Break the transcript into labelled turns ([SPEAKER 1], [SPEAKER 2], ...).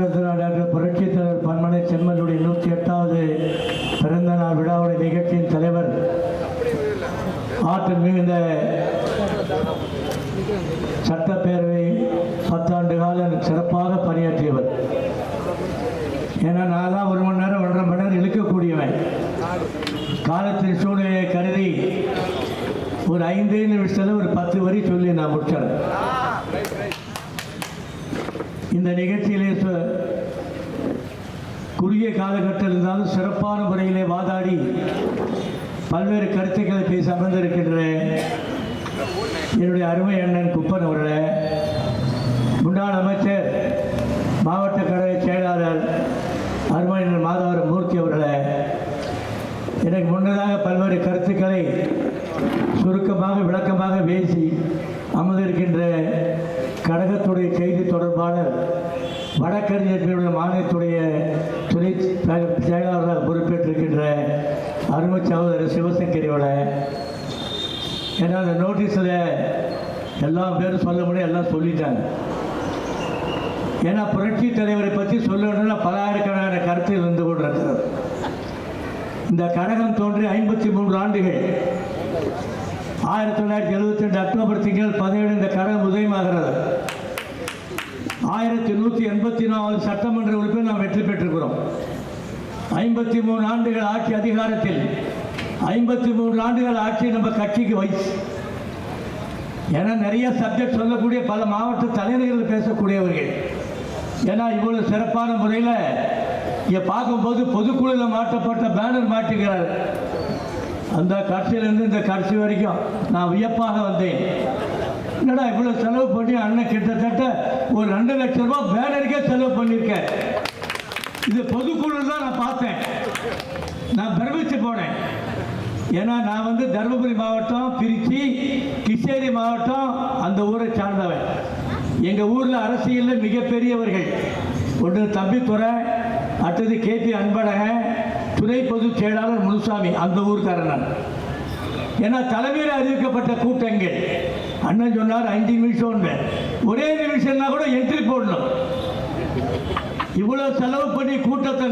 [SPEAKER 1] தியாகசுரா doctor புரட்சித் தலைவர் பன்மனை செம்மனுடைய நூற்றி எட்டாவது பிறந்த நாள் விழாவுடைய நிகழ்ச்சியின் தலைவர் ஆற்றல் மிகுந்த சட்டப்பேரவை பத்தாண்டு காலம் சிறப்பாக பணியாற்றியவர். ஏன்னா நான் தான் ஒரு மணி நேரம் ஒன்றரை மணி நேரம் இழுக்கக்கூடியவன். காலத்தின் சூழ்நிலையை கருதி ஒரு ஐந்து நிமிஷத்தில் ஒரு பத்து வரி சொல்லி நான் முடிச்சேன் இந்த நிகழ்ச்சியிலே குறுகிய காலகட்டம் இருந்தாலும் சிறப்பான முறையிலே வாதாடி பல்வேறு கருத்துக்களை பேச அமர்ந்திருக்கின்ற என்னுடைய அருமை அண்ணன் குப்பன் அவர்களே முன்னாள் அமைச்சர் மாவட்ட கழக செயலாளர் அருமை அண்ணன் மாதவரம் மூர்த்தி அவர்களே எனக்கு முன்னதாக பல்வேறு கருத்துக்களை சுருக்கமாக விளக்கமாக பேசி அமர்ந்திருக்கின்ற கழகத்துடைய செய்தி தொடர்பாளர் வழக்கறிஞர்களுடைய மாநிலத்துடைய துணை செயலாளராக பொறுப்பேற்றிருக்கின்ற அருமை சகோதரர் சிவசங்கரியோட ஏன்னா அந்த நோட்டீஸில் எல்லா பேரும் சொல்ல முடியும் எல்லாம் சொல்லிட்டாங்க. ஏன்னா புரட்சி தலைவரை பற்றி சொல்லணும்னா பலாயிரக்கணக்கான கருத்து இருந்து கொண்டிருக்கிறது. இந்த கழகம் தோன்றி ஐம்பத்தி மூன்று ஆண்டுகள். ஆயிரத்தி தொள்ளாயிரத்தி எழுபத்தி ரெண்டு அக்டோபர் திங்கள் பதினேழு இந்த கழகம் உதயமாகிறது. ஆயிரத்தி நூற்றி எண்பத்தி நாலு சட்டமன்ற உறுப்பினர் நாம் வெற்றி பெற்றிருக்கிறோம். ஐம்பத்தி மூணு ஆண்டுகள் ஆட்சி அதிகாரத்தில் ஐம்பத்தி மூன்று ஆண்டுகள் ஆட்சி நம்ம கட்சிக்கு வயசு ஏன்னா நிறைய சப்ஜெக்ட் சொல்லக்கூடிய பல மாவட்ட தலைவர்கள் பேசக்கூடியவர்கள். ஏன்னா இவ்வளோ சிறப்பான முறையில் இங்கே பார்க்கும்போது பொதுக்குழுவில் மாட்டப்பட்ட பேனர் மாட்டுகிறார் அந்த கடைசியிலேருந்து இந்த கடைசி வரைக்கும் நான் வியப்பாக வந்தேன். என்னடா இவ்வளோ செலவு பண்ணி அண்ணன் கிட்டத்தட்ட ஒரு ரெண்டு லட்சம் ரூபா பேனருக்கே செலவு பண்ணியிருக்கேன் இது பொதுக்குழு தான் நான் பார்த்தேன். நான் பிரமிச்சு போனேன். ஏன்னா நான் வந்து தருமபுரி மாவட்டம் திருச்சி கிருஷ்ணகிரி மாவட்டம் அந்த ஊரை சார்ந்தவன். எங்கள் ஊரில் அரசியலில் மிகப்பெரியவர்கள். ஒன்று தம்பித்துறை அடுத்தது கேபி அன்பழகன் துணை பொதுச் செயலாளர் முனுசாமி அந்த ஊருக்காரன் நான். ஏன்னா தலைமையில் அறிவிக்கப்பட்ட கூட்டங்கள். அண்ணன் சொன்னார் அஞ்சு நிமிஷம் ஒரே நிமிஷம்னா கூட என்ட்ரி போடணும். இவ்வளவு செலவு பண்ணி கூட்டத்தை